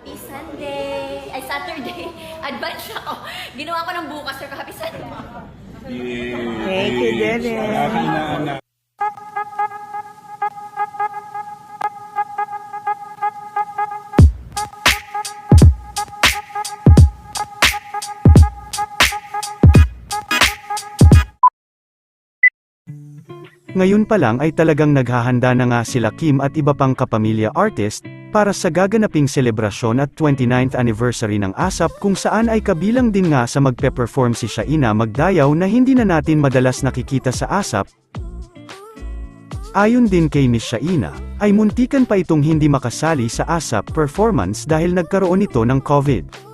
Happy Sunday! Ay, Saturday! Advance ako. Ginawa ko ng bukas, sir. Happy Sunday. Thank you, Dennis. Happy na anak. Ngayon pa lang ay talagang naghahanda na nga sila Kim at iba pang kapamilya artist, para sa gaganaping selebrasyon at 29th anniversary ng ASAP kung saan ay kabilang din nga sa magpe-perform si Shaina Magdayaw na hindi na natin madalas nakikita sa ASAP. Ayon din kay Miss Shaina, ay muntikan pa itong hindi makasali sa ASAP performance dahil nagkaroon ito ng COVID.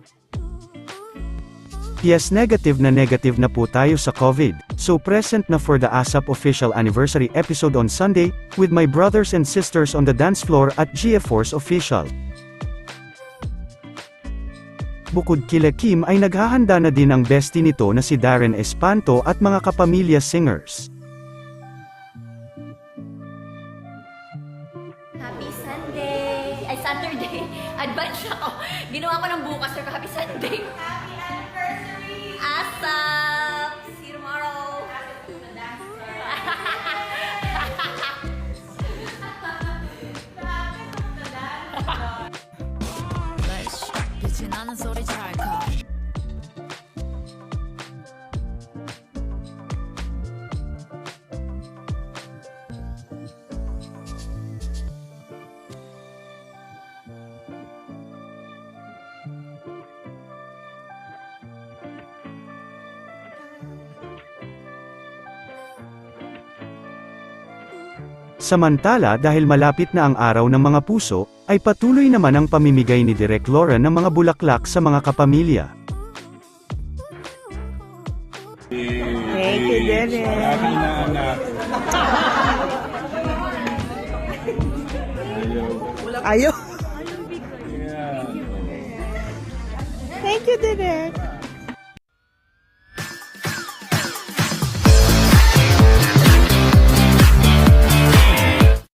Yes negative na negative na po tayo sa COVID, so present na for the ASAP official anniversary episode on Sunday, with my brothers and sisters on the dance floor at GF Force Official. Bukod kila Kim ay naghahanda na din ang bestie nito na si Darren Espanto at mga kapamilya singers. Happy Sunday! Ay, Saturday! Advance ako. Ginawa ko ng bukas, sir. Happy Sunday. Happy zory ziarka Samantala dahil malapit na ang araw ng mga puso, ay patuloy naman ang pamimigay ni Direk Laura ng mga bulaklak sa mga kapamilya. Thank you, na anak. Ayaw. Yeah. Thank you, Dennis.